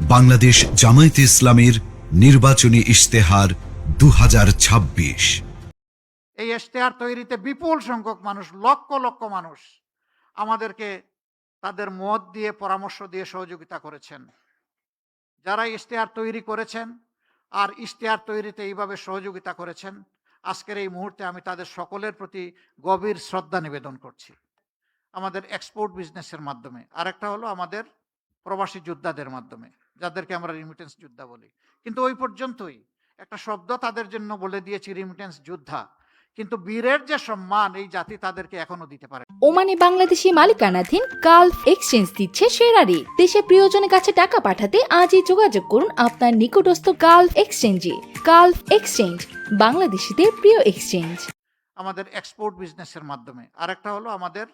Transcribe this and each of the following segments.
বাংলাদেশ জামায়াতে ইসলামের নির্বাচনী ইশতেহার দু হাজার ছাব্বিশ। এই ইশতেহার তৈরিতে বিপুল সংখ্যক মানুষ, লক্ষ লক্ষ মানুষ আমাদেরকে তাদের মত দিয়ে, পরামর্শ দিয়ে সহযোগিতা করেছেন। যারা ইশতেহার তৈরি করেছেন আর ইশতেহার তৈরিতে এইভাবে সহযোগিতা করেছেন, আজকের এই মুহূর্তে আমি তাদের সকলের প্রতি গভীর শ্রদ্ধা নিবেদন করছি। আমাদের এক্সপোর্ট বিজনেসের মাধ্যমে। আরেকটা হলো আমাদের প্রবাসী যোদ্ধাদের মাধ্যমে। যাদেরকে আমরা রিমিটেন্স যোদ্ধা বলি। কিন্তু ওই পর্যন্তই। একটা শব্দ তাদের জন্য বলে দিয়েছি রিমিটেন্স যোদ্ধা। কিন্তু বীরের যে সম্মান এই জাতি তাদেরকে এখনও দিতে পারে ওমানে বাংলাদেশি মালিকানাধীন গালফ এক্সচেঞ্জ দিচ্ছে সেরা রেট দেশে প্রিয়জনের কাছে টাকা পাঠাতে আজই যোগাযোগ করুন আপনার নিকটস্থ গালফ এক্সচেঞ্জে গালফ এক্সচেঞ্জ বাংলাদেশিদের প্রিয় এক্সচেঞ্জ আমাদের এক্সপোর্ট বিজনেসের মাধ্যমে। আরেকটা হলো আমাদের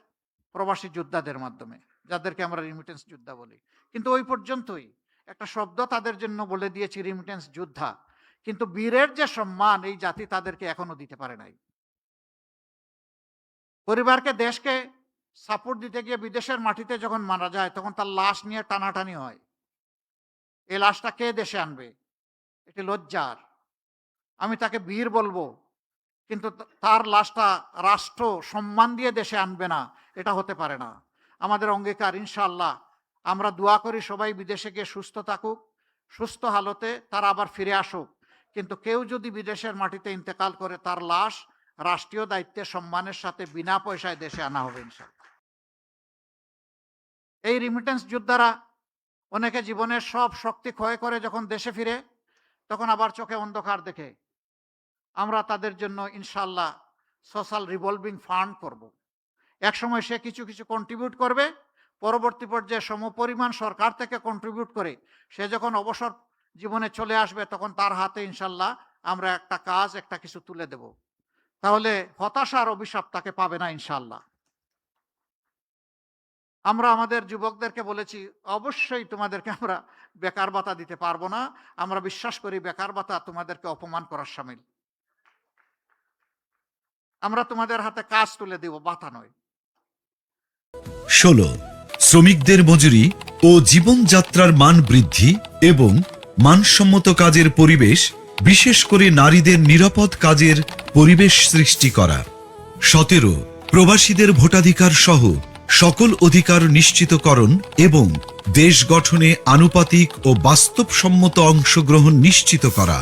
প্রবাসী যোদ্ধাদের মাধ্যমে যাদেরকে আমরা রিমিটেন্স যোদ্ধা বলি। কিন্তু ওই পর্যন্তই। একটা শব্দ তাদের জন্য বলে দিয়েছি রিমিটেন্স যোদ্ধা। কিন্তু বীরের যে সম্মান, এই জাতি তাদেরকে এখনও দিতে পারে নাই। পরিবারকে, দেশকে সাপোর্ট দিতে গিয়ে বিদেশের মাটিতে যখন মারা যায়, তখন তার লাশ নিয়ে টানাটানি হয়। এই লাশটা কে দেশে আনবে? এটি লজ্জার। আমি তাকে বীর বলব, কিন্তু তার লাশটা রাষ্ট্র সম্মান দিয়ে দেশে আনবে না, এটা হতে পারে না। আমাদের অঙ্গীকার, ইনশাআল্লাহ আমরা দোয়া করি সবাই বিদেশে গিয়ে সুস্থ থাকুক, সুস্থ হালতে তারা আবার ফিরে আসুক। কিন্তু কেউ যদি বিদেশের মাটিতে ইন্তেকাল করে, তার লাশ রাষ্ট্রীয় দায়িত্বে সম্মানের সাথে বিনা পয়সায় দেশে আনা হবে এই রিমিটেন্স যোদ্ধারা অনেকে জীবনের সব শক্তি ক্ষয় করে যখন দেশে ফিরে, তখন আবার চোখে অন্ধকার দেখে। আমরা তাদের জন্য ইনশাল্লাহ সোশ্যাল রিভলভিং ফান্ড করব। একসময় সে কিছু কিছু কন্ট্রিবিউট করবে পরবর্তী পর্যায়ে সমপরিমাণ সরকার থেকে কন্ট্রিবিউট করে সে যখন অবসর জীবনে চলে আসবে, তখন তার হাতে ইনশাল্লাহ আমরা একটা কাজ, একটা কিছু তুলে দেব। তাহলে হতাশার অভিশাপ তাকে পাবে না ইনশাল্লাহ। আমরা আমাদের যুবকদেরকে বলেছি, অবশ্যই তোমাদেরকে আমরা বেকার ভাতা দিতে পারব না। আমরা বিশ্বাস করি বেকার ভাতা তোমাদেরকে অপমান করার সামিল। আমরা তোমাদের হাতে কাজ তুলে দেব বাতা নয়। ষোলো শ্রমিকদের মজুরি ও জীবনযাত্রার মান বৃদ্ধি এবং মানসম্মত কাজের পরিবেশ, বিশেষ করে নারীদের নিরাপদ কাজের পরিবেশ সৃষ্টি করা। সতেরো, প্রবাসীদের ভোটাধিকার সহ সকল অধিকার নিশ্চিতকরণ এবং দেশ গঠনে আনুপাতিক ও বাস্তবসম্মত অংশগ্রহণ নিশ্চিত করা।